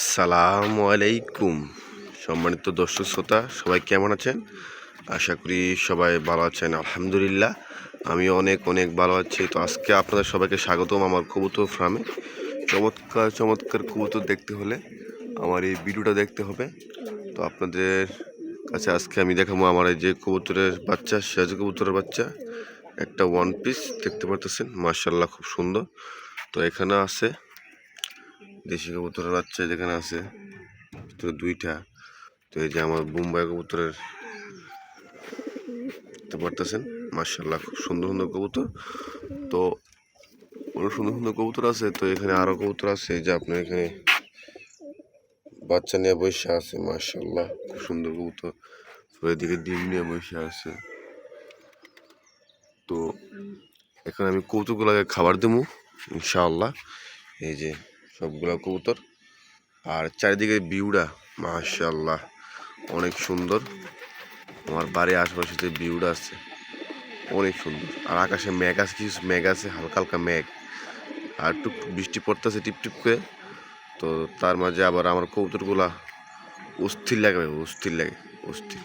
আসসালামু আলাইকুম। সম্মানিত দর্শক শ্রোতা, সবাই কেমন আছেন? আশা করি সবাই ভালো আছেন, আলহামদুলিল্লাহ। আমি অনেক অনেক ভালো আছি। তো আজকে আপনাদের সবাইকে স্বাগতম আমার কবুতর ফার্মে চমৎকার চমৎকার কবুতর দেখতে হলে আমার এই ভিডিওটা দেখতে হবে। তো আপনাদের কাছে আজকে আমি দেখাবো আমার এই যে কবুতরের বাচ্চা সিরাজ কবুতরের বাচ্চা। একটা ওয়ান পিস দেখতে পারতেছেন? মার্শাল্লাহ খুব সুন্দর। তো এখানে আছে দেশি কবুতরের বাচ্চা যেখানে আছে, ভিতরে দুইটা। তো এই যে আমার বোম্বাই কবুতরের পারতেছেন মার্শাল্লাহ খুব সুন্দর সুন্দর কবুতর। তো অনেক সুন্দর সুন্দর কবুতর আছে, তো এখানে আরও কবুতর আছে যে আপনার এখানে বাচ্চা নিয়ে বসে আছে মার্শাল্লাহ খুব সুন্দর কবুতর। তো এদিকে ডিম নিয়ে বসে আছে। তো এখন আমি কৌতুকগুলোকে খাবার দেবো, ইনশাআল্লাহ। এই যে সবগুলা কবুতর। আর চারিদিকে ভিউটা মাশাল্লাহ অনেক সুন্দর। আমার বাড়ির আশেপাশে যে ভিউটা আছে, অনেক সুন্দর। আর আকাশে মেঘ আছে, কিছু মেঘ আছে, হালকা হালকা মেঘ। আর একটু বৃষ্টি পড়তেছে টিপ টিপ করে, তো তার মাঝে আবার আমার কবুতরগুলা অস্থির লাগে অস্থির লাগে, অস্থির।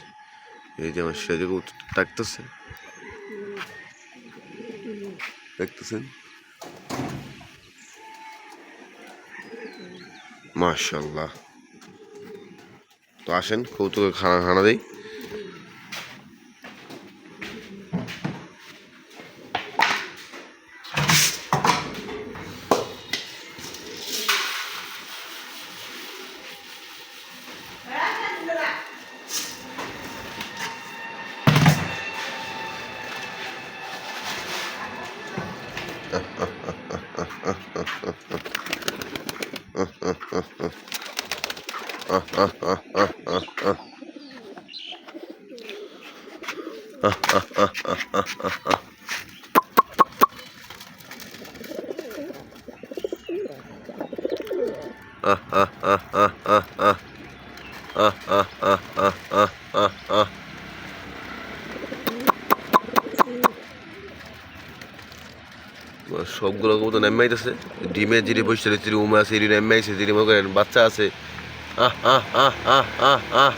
এই যে আমার সেদিকে ডাকতেছে। দেখতেছেন? মাশাল্লাহ তো আসেন কৌতুকে খানা খানা দেই। সবগুলো কবুতর নেমে আইতেছে। ডিমে যিনি বসে যিনি উমে আছে যিনি নেমে আইছে যিনি মনে করেন বাচ্চা আছে। আহ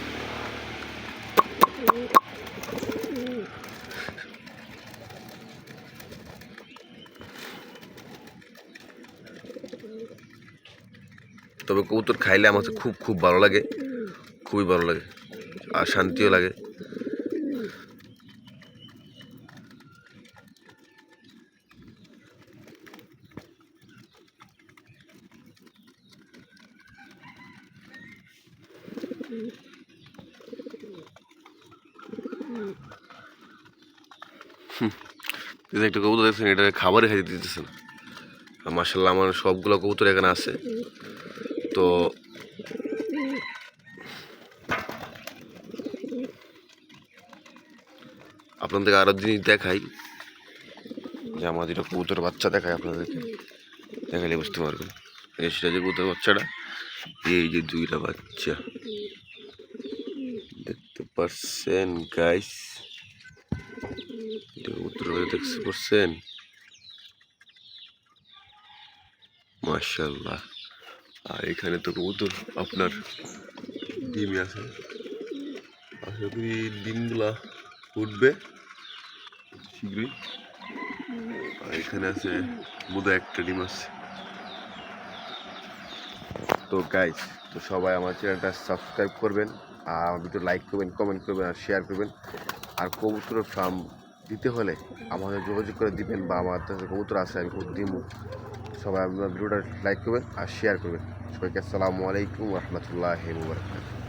তবে কবুতর খাইলে আমার খুব খুব ভালো লাগে। খুবই ভালো লাগে। আর শান্তিও লাগে। একটা কবুতর দেখছেন এটা খাবারে খাইতে দিতেছে না মার্শাল্লাহ আমার সবগুলো কবুতর এখানে আছে। তো আপনাদেরকে আরও জিনিস দেখাই, যে আমার যেটা কবুতর বাচ্চা দেখায় আপনাদেরকে। দেখালে বুঝতে পারবেন। এই সেটা যে কবুতর বাচ্চাটা, এই যে দুইটা বাচ্চা। পারছেন গাইস কবুতর দেখতে পারছেন মাশাল্লাহ আর এখানে তো কবুতর আপনার ডিমই আছে আশা করি ডিমগুলা উঠবে শীঘ্রই আর এখানে আছে বোধহয় একটা ডিম আছে তো গাইস তো সবাই আমার চ্যানেলটা সাবস্ক্রাইব করবেন আর ভিডিও লাইক করবেন কমেন্ট করবেন আর শেয়ার করবেন। আর কবুতরের ফার্ম দিতে হলে আমাদের যোগাযোগ করে দিবেন বা আমার কাছে কবুতর আছে, আমি দিব সবাই আপনার ভিডিওটা লাইক করবেন আর শেয়ার করবেন। সবাইকে আসসালামু আলাইকুম রহমতুল্লাহ মুবারকাতুহ